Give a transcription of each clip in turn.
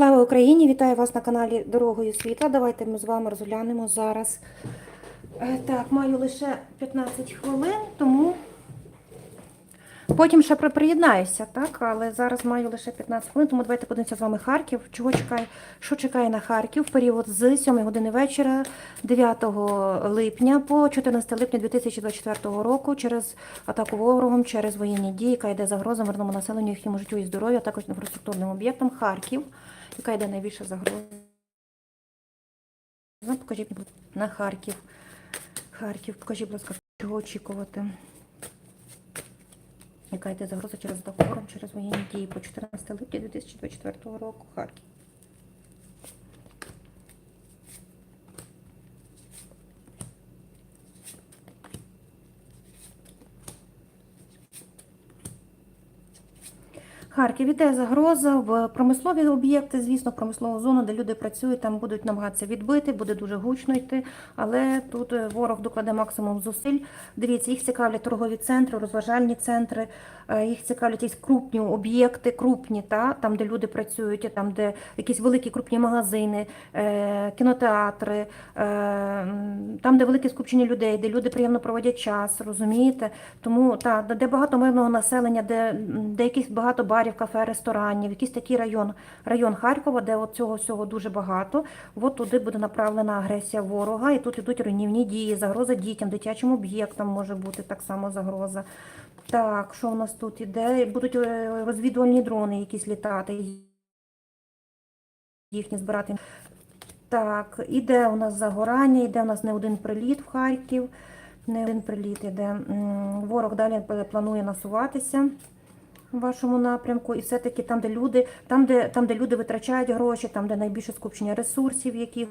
Слава Україні! Вітаю вас на каналі Дорогою світла. Давайте ми з вами розглянемо зараз. Е, Так, маю лише 15 хвилин, тому потім ще приєднаюся, так? Але зараз маю лише 15 хвилин, тому давайте подивимося з вами Харків. Чого чекає, що чекає на Харків в період з 7 години вечора 9 липня по 14 липня 2024 року через атаку ворогом, через воєнні дії, яка йде загроза мирному населенню, їхньому життю і здоров'ю, а також інфраструктурним об'єктам Харків, яка йде найбільша загроза. Ну, Покажіть на Харків. Харків, покажіть, будь ласка, чого очікувати. Яка йде загроза через договором, через воєнні дії по 14 липня 2024 року. Харків. Харків іде загроза в промислові об'єкти, звісно, промислову зону, де люди працюють, там будуть намагатися відбити, буде дуже гучно йти. Але тут е, ворог докладе максимум зусиль. Дивіться, їх цікавлять торгові центри, розважальні центри, е, їх цікавлять якісь крупні об'єкти, крупні, та, там, де люди працюють, там, де якісь великі крупні магазини, е, кінотеатри, там, де велике скупчення людей, де люди приємно проводять час, розумієте? Тому та, де багато мирного населення, де, де якісь багато барів, кафе, ресторанів, якийсь такий район, район Харкова, де цього всього дуже багато. От туди буде направлена агресія ворога, і тут ідуть руйнівні дії, загроза дітям, дитячим об'єктам може бути так само загроза. Так, що у нас тут іде? Будуть е, розвідувальні дрони якісь літати, їхні збирати. Так, іде у нас загорання, іде у нас не один приліт в Харків, не один приліт іде. Ворог далі планує насуватися вашому напрямку, і все-таки там, де люди, там, де, там, де люди витрачають гроші, там, де найбільше скупчення ресурсів, які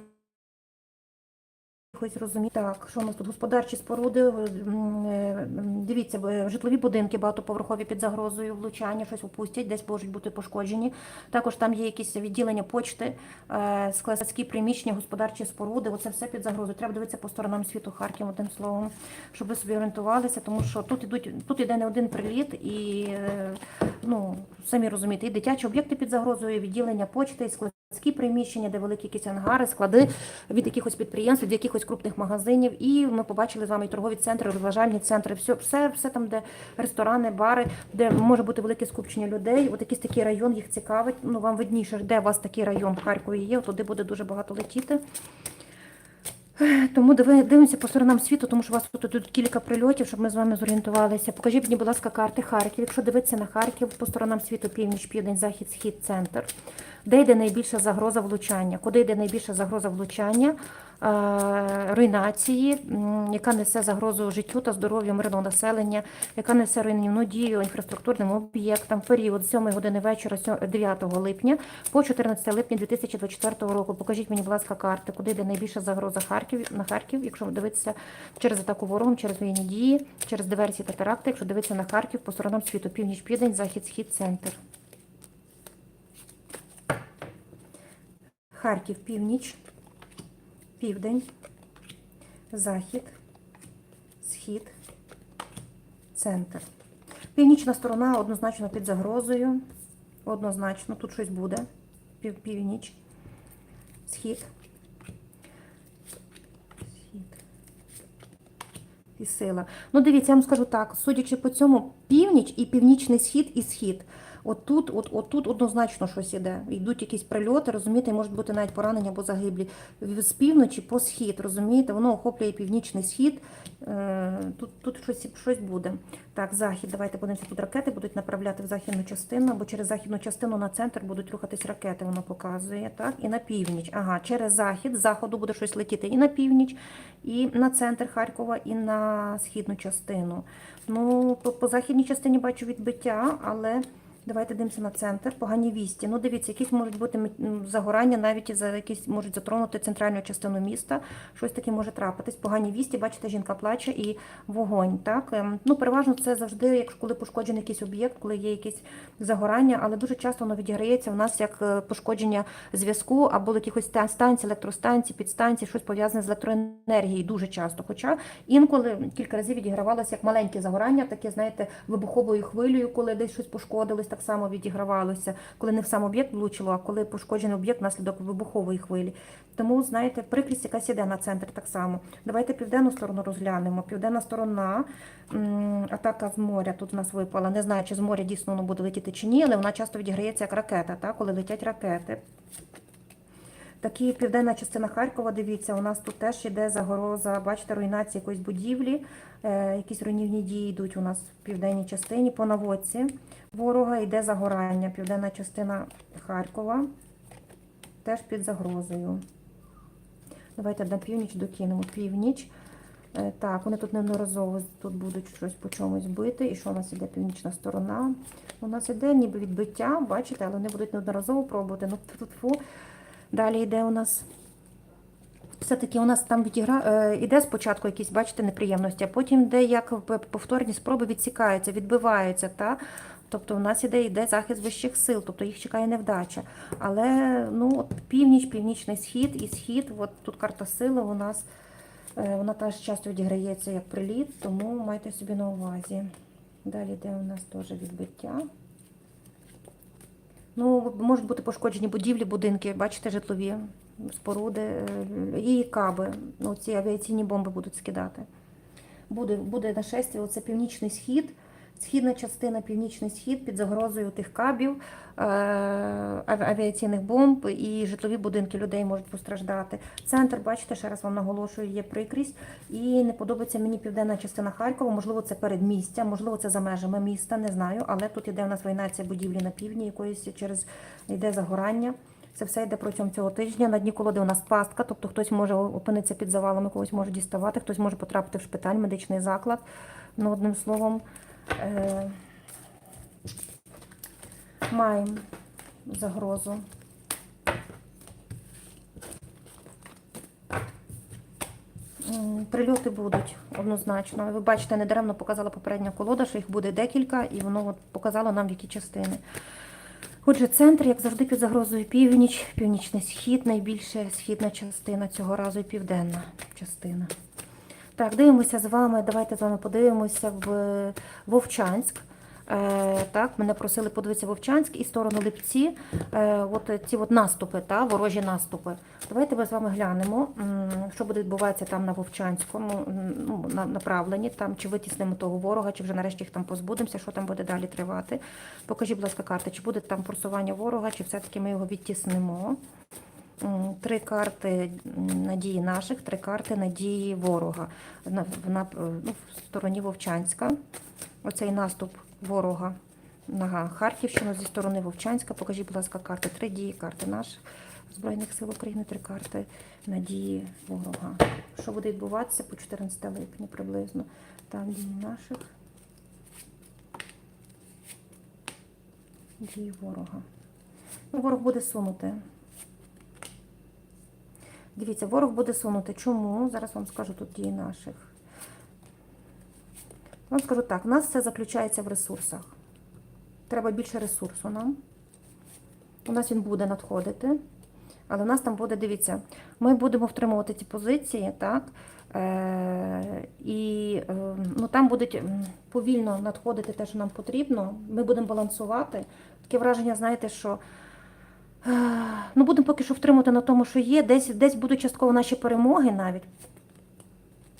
Якось розумію. Так, що у нас тут господарчі споруди? е, Дивіться, житлові будинки багатоповерхові під загрозою влучання, щось опустять, десь можуть бути пошкоджені. Також там є якісь відділення почти, е, складські приміщення, господарчі споруди. Оце все під загрозою. Треба дивитися по сторонам світу Харків, одним словом, щоб ви собі орієнтувалися, тому що тут ідуть, тут іде не один приліт, і е, ну самі розумієте, і дитячі об'єкти під загрозою, і відділення почти, і складські приміщення, де великі якісь ангари, склади від якихось підприємств, від якихось крупних магазинів. І ми побачили з вами і торгові центри, розважальні центри, все, все, все там, де ресторани, бари, де може бути велике скупчення людей. От якийсь такий район їх цікавить. Ну вам видніше, де у вас такий район в Харкові є, туди буде дуже багато летіти. Тому дивимося по сторонам світу, тому що у вас тут, тут кілька прильотів, щоб ми з вами зорієнтувалися. Покажіть мені, будь ласка, карти Харків. Якщо дивитися на Харків по сторонам світу, північ, південь, захід, схід, центр. Де йде найбільша загроза влучання? Куди йде найбільша загроза влучання? Е, руйнації, яка несе загрозу життю та здоров'ю мирного населення, яка несе руйнівну дію інфраструктурним об'єктам в період з 7 години вечора 9 липня по 14 липня 2024 року. Покажіть мені, будь ласка, карти, куди йде найбільша загроза Харків на Харків, якщо ви дивитеся через атаку ворогом, через воєнні дії, через диверсії та теракти, якщо дивитися на Харків по сторонам світу, північ, південь, захід, схід, центр. Харків, північ, південь, захід, схід, центр. Північна сторона однозначно під загрозою. Однозначно, тут щось буде. Пів, північ, схід. Схід. І сила. Ну, дивіться, я вам скажу так, судячи по цьому, північ і північний схід і схід. От тут, от, от тут однозначно щось іде. Йдуть якісь прильоти, розумієте, можуть бути навіть поранення або загиблі. З півночі по схід, розумієте, воно охоплює північний схід. Е, Тут, тут щось, щось буде. Так, захід. Давайте подивимося, тут ракети будуть направляти в західну частину, або через західну частину на центр будуть рухатись ракети, воно показує. Так, і на північ. Ага, через захід, з заходу буде щось летіти і на північ, і на центр Харкова, і на східну частину. Ну, по, по західній частині бачу відбиття, але. Давайте дивимося на центр. Погані вісті. Ну, дивіться, якісь можуть бути загорання, навіть за якісь можуть затронути центральну частину міста. Щось таке може трапитись. Погані вісті, бачите, жінка плаче і вогонь. Так? Ем, Ну, переважно це завжди, якщо коли пошкоджений якийсь об'єкт, коли є якісь загорання, але дуже часто воно відіграється в нас як е, пошкодження зв'язку або якихось ста- станцій, електростанцій, підстанцій, щось пов'язане з електроенергією. Дуже часто. Хоча інколи кілька разів відігравалося як маленьке загорання, таке, знаєте, вибуховою хвилею, коли десь щось пошкодилось. Так само відігравалося, коли не в сам об'єкт влучило, а коли пошкоджений об'єкт внаслідок вибухової хвилі. Тому, знаєте, прикрість якась іде на центр так само. Давайте південну сторону розглянемо. Південна сторона, атака з моря тут у нас випала. Не знаю, чи з моря дійсно воно буде летіти чи ні, але вона часто відіграється як ракета, так? коли летять ракети. Такі південна частина Харкова, дивіться, у нас тут теж іде загроза, бачите, руйнація якоїсь будівлі, е, якісь руйнівні дії йдуть у нас в південній частині. По наводці ворога йде загорання. Південна частина Харкова теж під загрозою. Давайте на північ докинемо. Північ. Е, Так, вони тут неодноразово тут будуть щось по чомусь бити. І що у нас іде північна сторона? У нас іде ніби відбиття, бачите, але вони будуть неодноразово пробувати. Ну, тьфу-тьфу. Далі йде у нас. Все-таки у нас там відігра... е, іде спочатку якісь, бачите, неприємності, а потім йде як повторні спроби відсікаються, відбиваються. Та? Тобто у нас іде, йде захист вищих сил, тобто їх чекає невдача. Але ну, от північ, північний схід і схід, от тут карта сили у нас, е, вона теж часто відіграється як приліт, тому майте собі на увазі. Далі йде у нас теж відбиття. Ну, можуть бути пошкоджені будівлі, будинки, бачите, житлові споруди е, і каби. Ну, ці авіаційні бомби будуть скидати. Буде, буде нашестя, оце північний схід, східна частина, північний схід під загрозою тих кабів, е, авіаційних бомб і житлові будинки людей можуть постраждати. Центр, бачите, ще раз вам наголошую, є прикрість. І не подобається мені південна частина Харкова. Можливо, це передмістя, можливо, це за межами міста, не знаю. Але тут іде у нас руйнація будівлі на півдні, якоїсь через йде загорання. Це все йде протягом цього тижня. На дні колоди у нас пастка, тобто хтось може опинитися під завалами, когось може діставати, хтось може потрапити в шпиталь, медичний заклад. Ну, одним словом, е- маємо загрозу. Прильоти будуть однозначно. Ви бачите, недаремно показала попередня колода, що їх буде декілька, і воно от показало нам які частини. Отже, центр, як завжди, під загрозою північ, північний схід, найбільше східна частина цього разу і південна частина. Так, дивимося з вами. Давайте з вами подивимося в Вовчанськ. Е, так, мене просили подивитися Вовчанськ і сторону Липці. Е, от ці от наступи, та, ворожі наступи. Давайте ми з вами глянемо, що буде відбуватися там на Вовчанському ну, на- направленні, там, чи витіснемо того ворога, чи вже нарешті їх там позбудемося, що там буде далі тривати. Покажіть, будь ласка, карти, чи буде там просування ворога, чи все-таки ми його відтіснемо. Три карти надії наших, три карти надії ворога. На, на, ну, в стороні Вовчанська. Оцей наступ ворога на Харківщину зі сторони Вовчанська. Покажіть, будь ласка, карти. Три дії, карти наших Збройних сил України, три карти надії ворога. Що буде відбуватися по 14 липня приблизно? Там дії наших. Дії ворога. Ну, ворог буде сунути. Дивіться, ворог буде сунути. Чому? Зараз вам скажу тут дії наших. Вам скажу так, у нас все заключається в ресурсах. Треба більше ресурсу нам. У нас він буде надходити. Але у нас там буде, дивіться, ми будемо втримувати ці позиції, так? Е, і е, ну, там будуть повільно надходити те, що нам потрібно. Ми будемо балансувати. Таке враження, знаєте, що ну, будемо поки що втримувати на тому, що є. Десь, десь будуть частково наші перемоги навіть.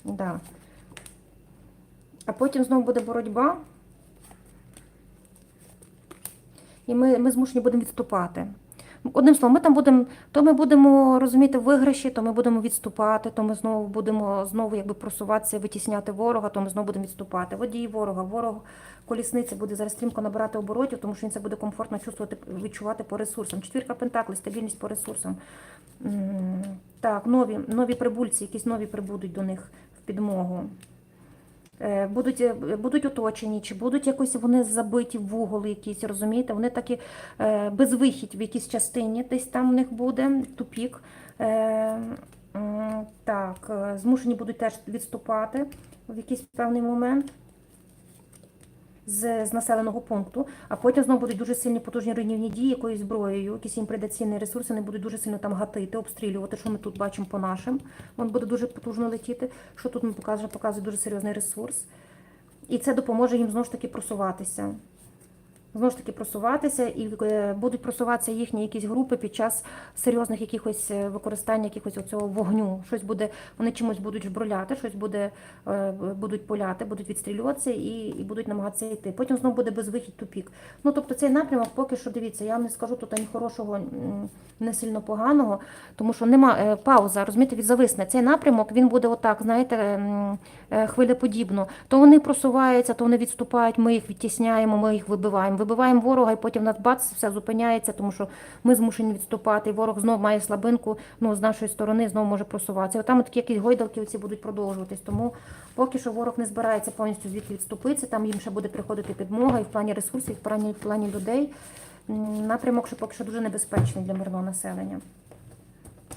Да. А потім знову буде боротьба. І ми, ми змушені будемо відступати. Одним словом, ми там будемо, то ми будемо розуміти виграші, то ми будемо відступати, то ми знову будемо знову якби просуватися, витісняти ворога, то ми знову будемо відступати. Водії ворога, ворог колісниця буде зараз стрімко набирати оборотів, тому що він це буде комфортно чувствувати, відчувати по ресурсам. Четвірка пентаклей, стабільність по ресурсам. Так, нові, нові прибульці, якісь нові прибудуть до них в підмогу. Е, Будуть, е, будуть оточені, чи будуть якось вони забиті в угол якісь, розумієте? Вони такі е, безвихідь в якійсь частині, десь там в них буде тупік. Так, змушені будуть теж відступати в якийсь певний момент з, з населеного пункту, а потім знову будуть дуже сильні потужні руйнівні дії якоюсь зброєю, якісь їм прийде цінні ресурси, вони будуть дуже сильно там гатити, обстрілювати, що ми тут бачимо по нашим. Він буде дуже потужно летіти. Що тут ми показує, показує дуже серйозний ресурс. І це допоможе їм знову ж таки просуватися. Знову ж таки просуватися, і е, будуть просуватися їхні якісь групи під час серйозних якихось е, використання якихось оцього вогню. Щось буде, вони чимось будуть жброляти, щось буде, е, будуть поляти, будуть відстрілюватися і, і будуть намагатися йти. Потім знову буде безвихідь тупік. Ну тобто цей напрямок поки що дивіться, я вам не скажу тут ані хорошого, не сильно поганого, тому що нема пауза, розумієте, від зависне. Цей напрямок він буде отак, знаєте, хвилеподібно. То вони просуваються, то вони відступають, ми їх відтісняємо, ми їх вибиваємо. Вибиваємо ворога, і потім нас бац, все зупиняється, тому що ми змушені відступати. І ворог знов має слабинку, ну з нашої сторони знову може просуватися. І Отам такі якісь гойдалки оці будуть продовжуватись. Тому поки що ворог не збирається повністю звідти відступитися. Там їм ще буде приходити підмога і в плані ресурсів, і в плані, в плані людей. Напрямок, що поки що дуже небезпечний для мирного населення.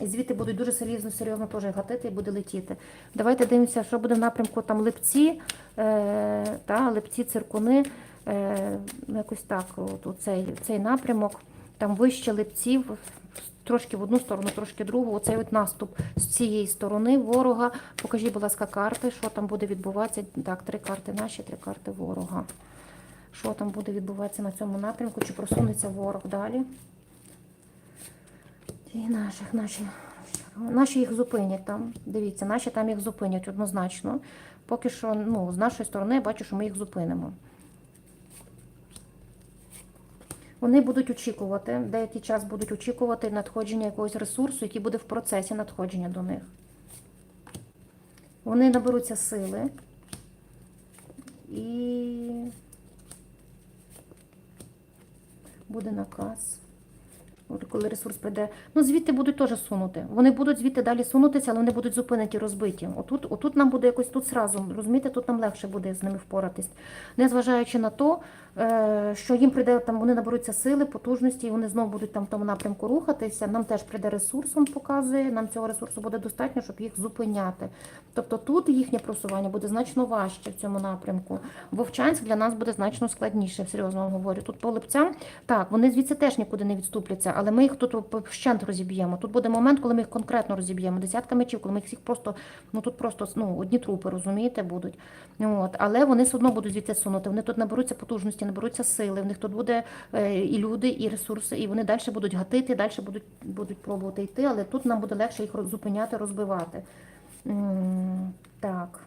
І звідти будуть дуже серйозно, серйозно теж гатити і буде летіти. Давайте дивимося, що буде в напрямку там липці, е, та, липці, циркуни, якось так, от, от цей, цей напрямок, там вище липців, трошки в одну сторону, трошки в другу. Оцей от наступ з цієї сторони ворога. Покажіть, будь ласка, карти, що там буде відбуватися. Так, три карти наші, три карти ворога. Що там буде відбуватися на цьому напрямку? Чи просунеться ворог далі? І наших, наші, наші їх зупинять там. Дивіться, наші там їх зупинять однозначно. Поки що, ну, з нашої сторони я бачу, що ми їх зупинимо. Вони будуть очікувати, деякий час будуть очікувати надходження якогось ресурсу, який буде в процесі надходження до них. Вони наберуться сили і буде наказ. Коли ресурс прийде. Ну, звідти будуть теж сунути. Вони будуть звідти далі сунутися, але вони будуть зупинені, розбиті. Отут, отут нам буде якось тут зразу, розумієте, тут нам легше буде з ними впоратись. Незважаючи на то, е, що їм прийде там, вони наберуться сили, потужності, і вони знову будуть там в тому напрямку рухатися. Нам теж прийде ресурс, він показує. Нам цього ресурсу буде достатньо, щоб їх зупиняти. Тобто тут їхнє просування буде значно важче в цьому напрямку. Вовчанськ для нас буде значно складніше, серйозно говорю. Тут по липцям, так, вони звідси теж нікуди не відступляться, але ми їх тут вщент розіб'ємо. Тут буде момент, коли ми їх конкретно розіб'ємо. Десятка мечів, коли ми їх всіх просто, ну тут просто ну, одні трупи, розумієте, будуть. От. Але вони все одно будуть звідси сунути. Вони тут наберуться потужності, наберуться сили. В них тут буде е, і люди, і ресурси, і вони далі будуть гатити, далі будуть, будуть пробувати йти, але тут нам буде легше їх зупиняти, розбивати. Так.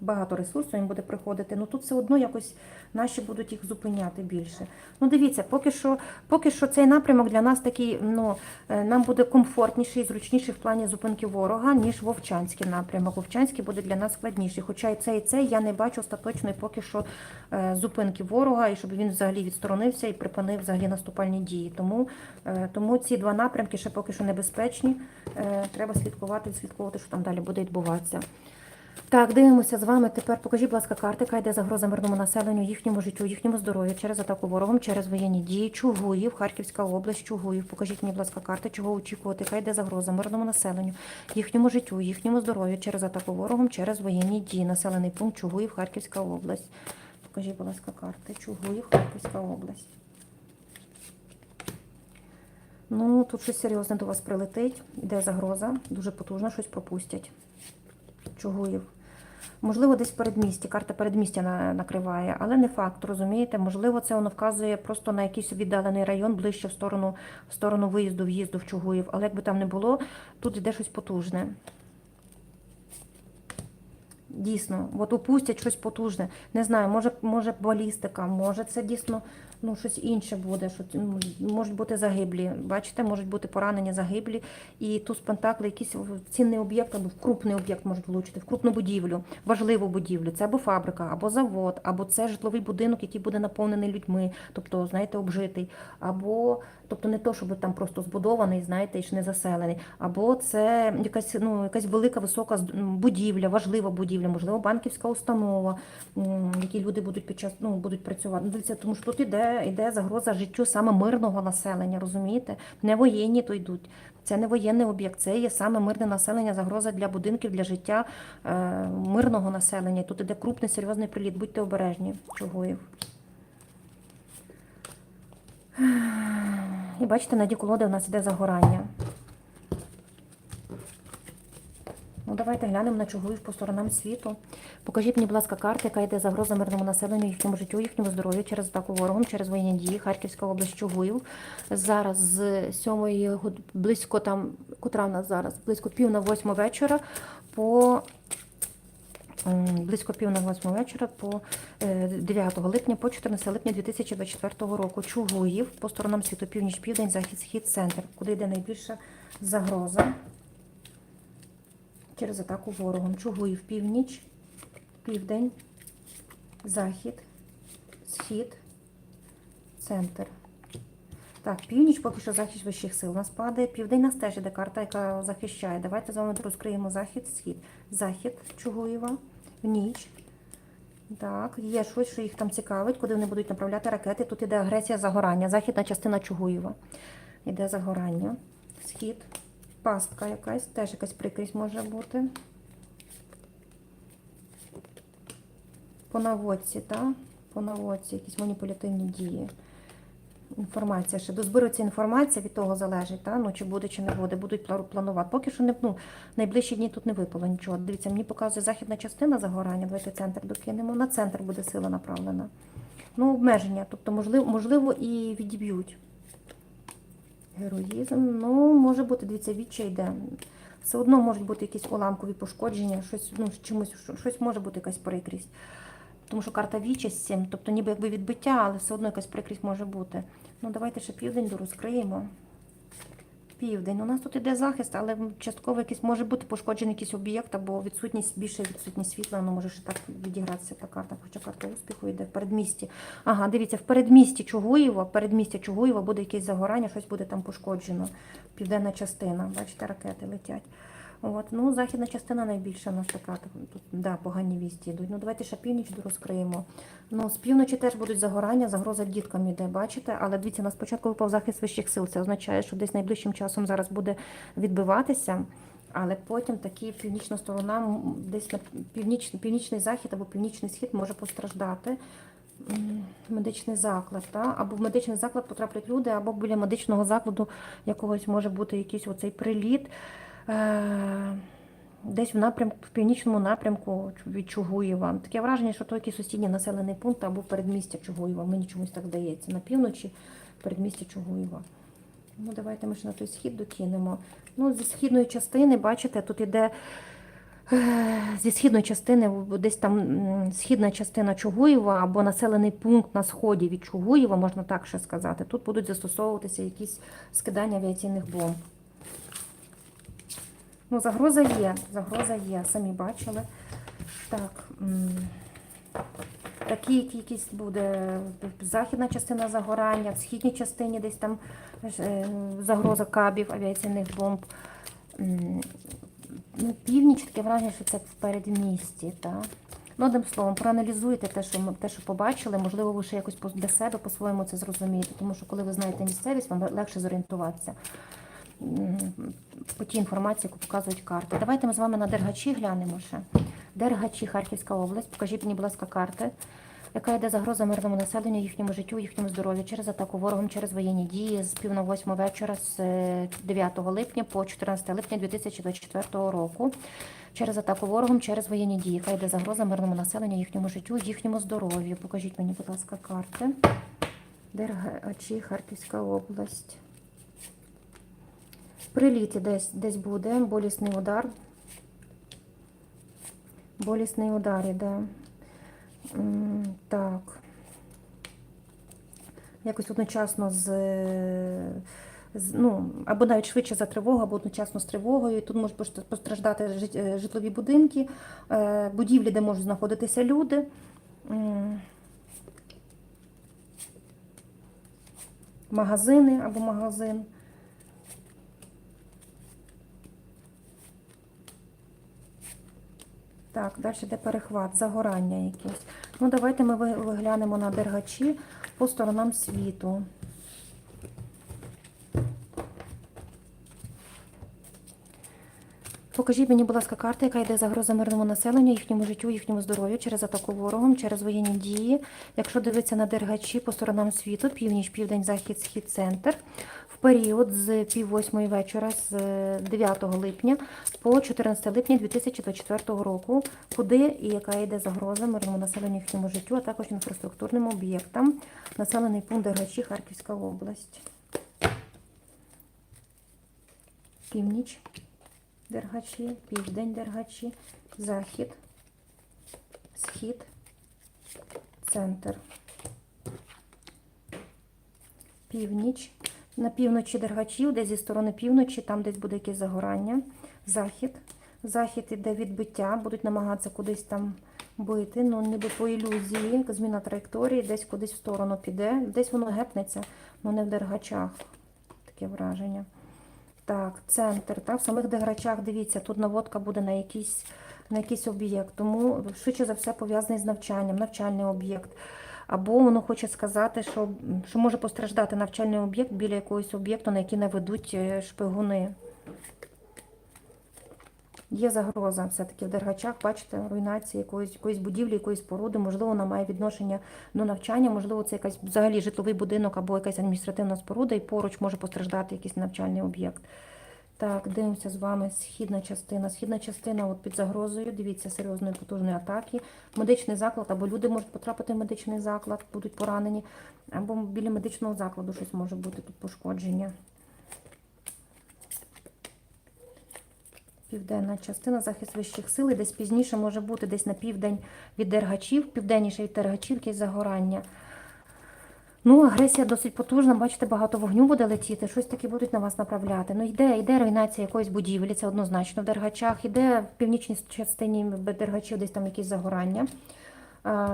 Багато ресурсу їм буде приходити. Ну тут все одно якось наші будуть їх зупиняти більше. Ну дивіться, поки що, поки що цей напрямок для нас такий, ну е, нам буде комфортніший і зручніший в плані зупинки ворога, ніж Вовчанський напрямок. Вовчанський буде для нас складніший. Хоча і цей, і цей я не бачу остаточної поки що е, зупинки ворога, і щоб він взагалі відсторонився і припинив взагалі наступальні дії. Тому, е, тому ці два напрямки ще поки що небезпечні. Треба слідкувати, слідкувати, що там далі буде відбуватися. Так, дивимося з вами. Тепер покажіть, будь ласка, карти, яка йде загроза мирному населенню, їхньому життю, їхньому здоров'ю через атаку ворогом, через воєнні дії, Чугуїв, Харківська область, Чугуїв. Покажіть мені, будь ласка, карти, чого очікувати, яка йде загроза мирному населенню, їхньому життю, їхньому здоров'ю, через атаку ворогом, через воєнні дії. Населений пункт Чугуїв, Харківська область. Покажіть, будь ласка, карти. Чугуїв, Харківська область. Ну, тут щось серйозне до вас прилетить. Іде загроза, дуже потужно, щось пропустять. Чугуїв. Можливо, десь в передмісті, карта передмістя накриває, але не факт, розумієте? Можливо, це воно вказує просто на якийсь віддалений район, ближче в сторону, в сторону виїзду, в'їзду в Чугуїв. Але якби там не було, тут йде щось потужне. Дійсно, от упустять щось потужне. Не знаю, може, може балістика, може це дійсно ну, щось інше буде. Що, ну, можуть бути загиблі. Бачите, можуть бути поранені, загиблі. І туз пентакли, якийсь цінний об'єкт або в крупний об'єкт можуть влучити, в крупну будівлю, важливу будівлю. Це або фабрика, або завод, або це житловий будинок, який буде наповнений людьми, тобто, знаєте, обжитий, або тобто не то, щоб там просто збудований, знаєте, і ж не заселений, або це якась ну якась велика висока будівля, важлива будівля, можливо, банківська установа, які люди будуть під час ну будуть працювати. Ну, дивіться, тому що тут іде, іде загроза життю саме мирного населення, розумієте? Не воєнні то йдуть. Це не воєнний об'єкт, це є саме мирне населення, загроза для будинків, для життя е, мирного населення. Тут іде крупний серйозний приліт. Будьте обережні, Чугуїв. І бачите, на дні колоди у нас іде загорання. Ну, давайте глянемо на Чугуїв по сторонам світу. Покажіть мені, будь ласка, карти, яка йде загроза мирному населенню, їхньому життю, їхньому здоров'ю через атаку ворогом, через воєнні дії, Харківська область, Чугуїв. Зараз з 7 близько там, котра в нас зараз, близько пів на восьму вечора по близько пів на восьму вечора по е, 9 липня по 14 липня 2024 року. Чугуїв по сторонам світу, північ, південь, захід, схід, центр, куди йде найбільша загроза через атаку ворогом. Чугуїв, північ, південь, захід, схід, центр. Так, північ поки що захист вищих сил. У нас падає південь нас теж іде карта, яка захищає. Давайте з вами розкриємо захід, схід. Захід Чугуєва, в ніч. Так, є щось, що їх там цікавить, куди вони будуть направляти ракети. Тут іде агресія загорання. Західна частина Чугуєва. Іде загорання. Схід, пастка якась, теж якась прикрість може бути. По наводці, так? По наводці, якісь маніпулятивні дії. Інформація ще дозберуться інформація, від того залежить, та? ну, чи буде, чи не буде, будуть планувати. Поки що не ну, найближчі дні тут не випало нічого. Дивіться, мені показує західна частина загорання. Давайте центр докинемо. На центр буде сила направлена. Ну, обмеження, тобто, можливо, можливо, і відіб'ють. Героїзм, ну, може бути, дивіться, відчай йде. Все одно можуть бути якісь уламкові пошкодження, щось, ну, з чимось, щось може бути якась прикрість. Тому що карта вічість, сім, тобто ніби якби відбиття, але все одно якась прикрість може бути. Ну, давайте ще південь розкриємо. Південь. У нас тут іде захист, але частково якийсь може бути пошкоджений якийсь об'єкт або відсутність, більше відсутність світла, ну може ще так відігратися та карта, хоча карта успіху йде в передмісті. Ага, дивіться, в передмісті Чугуєва, передмістя Чугуєва буде якесь загорання, щось буде там пошкоджено. Південна частина. Бачите, ракети летять. От, ну, західна частина найбільша у нас така. Тут да, погані вісті йдуть. Ну, давайте ще північ розкриємо. Ну, з півночі теж будуть загорання, загроза діткам іде, бачите? Але дивіться, на спочатку випав захист вищих сил. Це означає, що десь найближчим часом зараз буде відбиватися. Але потім такі північна сторона, десь на північ, північний захід або північний схід може постраждати. Медичний заклад, та? або в медичний заклад потраплять люди, або біля медичного закладу якогось може бути якийсь оцей приліт. Е, Десь в напрямку, в північному напрямку від Чугуєва. Таке враження, що то якийсь сусідній населений пункт або передмістя Чугуєва. Мені чомусь так здається. На півночі передмістя Чугуєва. Ну, давайте ми ще на той схід докинемо. Ну, зі східної частини, бачите, тут іде е, зі східної частини, десь там східна частина Чугуєва або населений пункт на сході від Чугуєва, можна так ще сказати. Тут будуть застосовуватися якісь скидання авіаційних бомб. Ну, загроза є, загроза є, самі бачили. Так. Такі, які буде західна частина загорання, в східній частині десь там е, загроза кабів, авіаційних бомб. Ну, північ таке враження, що це в передмісті. Так? Ну, одним словом, проаналізуйте те, що те, що побачили. Можливо, ви ще якось для себе по-своєму це зрозумієте, тому що коли ви знаєте місцевість, вам легше зорієнтуватися по тій інформації, яку показують карти. Давайте ми з вами на Дергачі глянемо ще. Дергачі, Харківська область. Покажіть мені, будь ласка, карти. Яка йде загроза мирному населенню, їхньому життю, їхньому здоров'ю через атаку ворогом, через воєнні дії з пів на восьму вечора з е, 9 липня по 14 липня 2024 року. Через атаку ворогом, через воєнні дії. Яка йде загроза мирному населенню, їхньому життю, їхньому здоров'ю. Покажіть мені, будь ласка, карти. Дергачі, Харківська область. Приліті десь, десь буде, болісний удар. Болісний удар іде. Так. Якось одночасно з, ну, або навіть швидше за тривогу, або одночасно з тривогою. Тут можуть постраждати е, житлові будинки, е, будівлі, де можуть знаходитися люди. Магазини або магазин. Так, далі йде перехват, загорання якесь. Ну, давайте ми виглянемо на дергачі по сторонам світу. Покажіть мені, будь ласка, карта, яка йде загроза мирному населенню, їхньому життю, їхньому здоров'ю через атаку ворогом, через воєнні дії. Якщо дивитися на дергачі по сторонам світу, північ, південь, захід, схід, центр. Період з пів восьмої вечора, з е, 9 липня по 14 липня 2024 року, куди і яка йде загроза мирному населенню їхньому життю, а також інфраструктурним об'єктам, населений пункт Дергачі, Харківська область. Північ Дергачі, південь Дергачі, захід, схід, центр. Північ. На півночі Дергачів, десь зі сторони півночі, там десь буде якесь загорання. Захід. Захід іде відбиття, будуть намагатися кудись там бити. Ну, ніби по ілюзії, зміна траєкторії, десь кудись в сторону піде, десь воно гепнеться, але не в Дергачах. Таке враження. Так, центр. Так, в самих Дергачах, дивіться, тут наводка буде на якийсь, на якийсь об'єкт. Тому швидше за все пов'язаний з навчанням, навчальний об'єкт. Або воно хоче сказати, що, що може постраждати навчальний об'єкт біля якогось об'єкту, на який наведуть е, шпигуни. Є загроза все-таки в Дергачах, бачите, руйнація якоїсь, якоїсь будівлі, якоїсь споруди, можливо, вона має відношення до навчання, можливо, це якась взагалі житловий будинок або якась адміністративна споруда, і поруч може постраждати якийсь навчальний об'єкт. Так, дивимося з вами східна частина. Східна частина от під загрозою, дивіться, серйозної потужної атаки. Медичний заклад, або люди можуть потрапити в медичний заклад, будуть поранені, або біля медичного закладу щось може бути тут пошкодження. Південна частина, захист вищих сил, і десь пізніше може бути десь на південь від Дергачів, південніше від Дергачів, загорання. Ну, агресія досить потужна, бачите, багато вогню буде летіти, щось таке будуть на вас направляти. Ну, йде, йде руйнація якоїсь будівлі, це однозначно в Дергачах, йде в північній частині Дергачів десь там якісь загорання.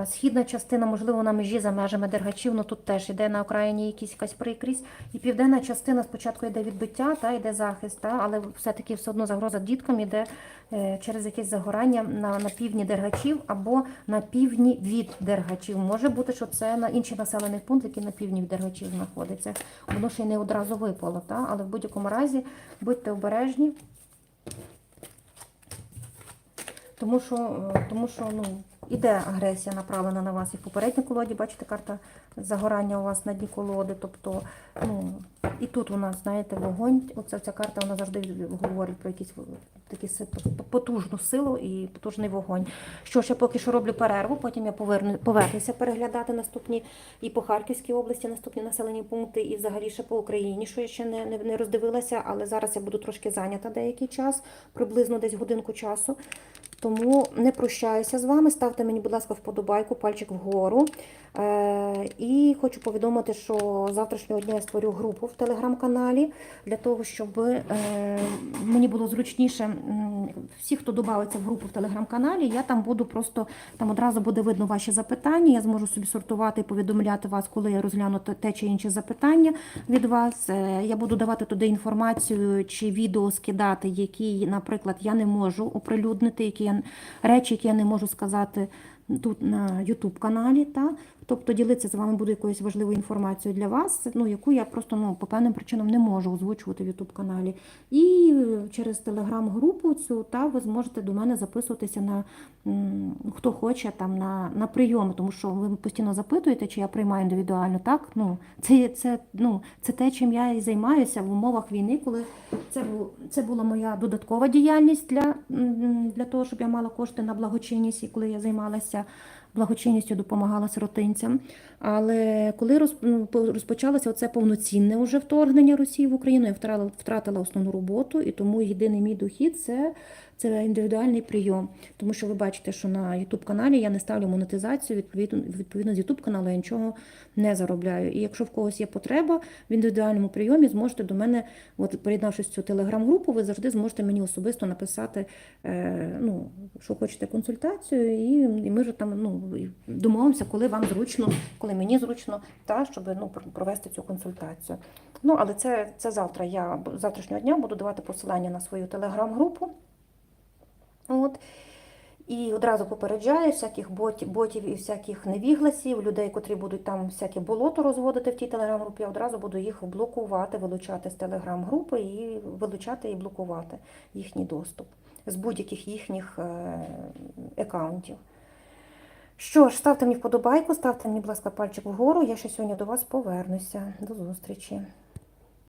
Східна частина, можливо, на межі за межами Дергачів, ну тут теж йде на окраїні якісь, якась прикрість. І південна частина спочатку йде відбиття, та йде захист, та, але все-таки все одно загроза діткам йде е, через якесь загорання на, на півдні Дергачів або на півдні від Дергачів. Може бути, що це на інший населений пункт, який на півдні від Дергачів знаходиться. Воно ще й не одразу випало, та? але в будь-якому разі будьте обережні. Тому що, е, тому що ну, іде агресія направлена на вас і в попередній колоді, бачите, карта загорання у вас на дні колоди. Тобто, ну, і тут у нас, знаєте, вогонь. Оця ця карта вона завжди говорить про якісь такі потужну силу і потужний вогонь. Що ж, я поки що роблю перерву, потім я поверну, повернуся переглядати наступні і по Харківській області наступні населені пункти, і взагалі ще по Україні, що я ще не, не, не роздивилася, але зараз я буду трошки зайнята деякий час, приблизно десь годинку часу. Тому не прощаюся з вами. Ставте мені, будь ласка, вподобайку, пальчик вгору. Е, і хочу повідомити, що завтрашнього дня я створю групу в телеграм-каналі для того, щоб е, мені було зручніше. Всі, хто додається в групу в телеграм-каналі, я там буду просто там одразу буде видно ваші запитання. Я зможу собі сортувати і повідомляти вас, коли я розгляну те- чи інше запитання від вас. Е, Я буду давати туди інформацію чи відео скидати, які, наприклад, я не можу оприлюднити, які я, речі, які я не можу сказати тут на YouTube каналі. Та? Тобто ділитися з вами буде якоюсь важливою інформацією для вас, ну, яку я просто ну, по певним причинам не можу озвучувати в YouTube каналі. І е, через телеграм-групу цю та ви зможете до мене записуватися на хто хоче там на, на прийоми, тому що ви постійно запитуєте, чи я приймаю індивідуально. Так, ну це, це, ну, це те, чим я і займаюся в умовах війни, коли це бу- це була моя додаткова діяльність для, для того, щоб я мала кошти на благочинність, і коли я займалася благочинністю допомагала сиротинцям. Але коли ну, розпочалося оце повноцінне уже вторгнення Росії в Україну, я втратила основну роботу, і тому єдиний мій дохід це, це індивідуальний прийом. Тому що ви бачите, що на YouTube каналі я не ставлю монетизацію, відповідно, відповідно з YouTube каналу я нічого не заробляю. І якщо в когось є потреба в індивідуальному прийомі, зможете до мене, от приєднавшись цю телеграм-групу, ви завжди зможете мені особисто написати, е, ну, що хочете консультацію, і, і ми ж там ну, домовимося, коли вам зручно, коли мені зручно, та, щоб ну, пр- провести цю консультацію. Ну, але це, це завтра. Я завтрашнього дня буду давати посилання на свою телеграм-групу. От. І одразу попереджаю всяких ботів, і всяких невігласів, людей, котрі будуть там всяке болото розводити в тій телеграм-групі, я одразу буду їх блокувати, вилучати з телеграм-групи і вилучати і блокувати їхній доступ з будь-яких їхніх е, акаунтів. Що ж, ставте мені вподобайку, ставте мені, будь ласка, пальчик вгору. Я ще сьогодні до вас повернуся. До зустрічі.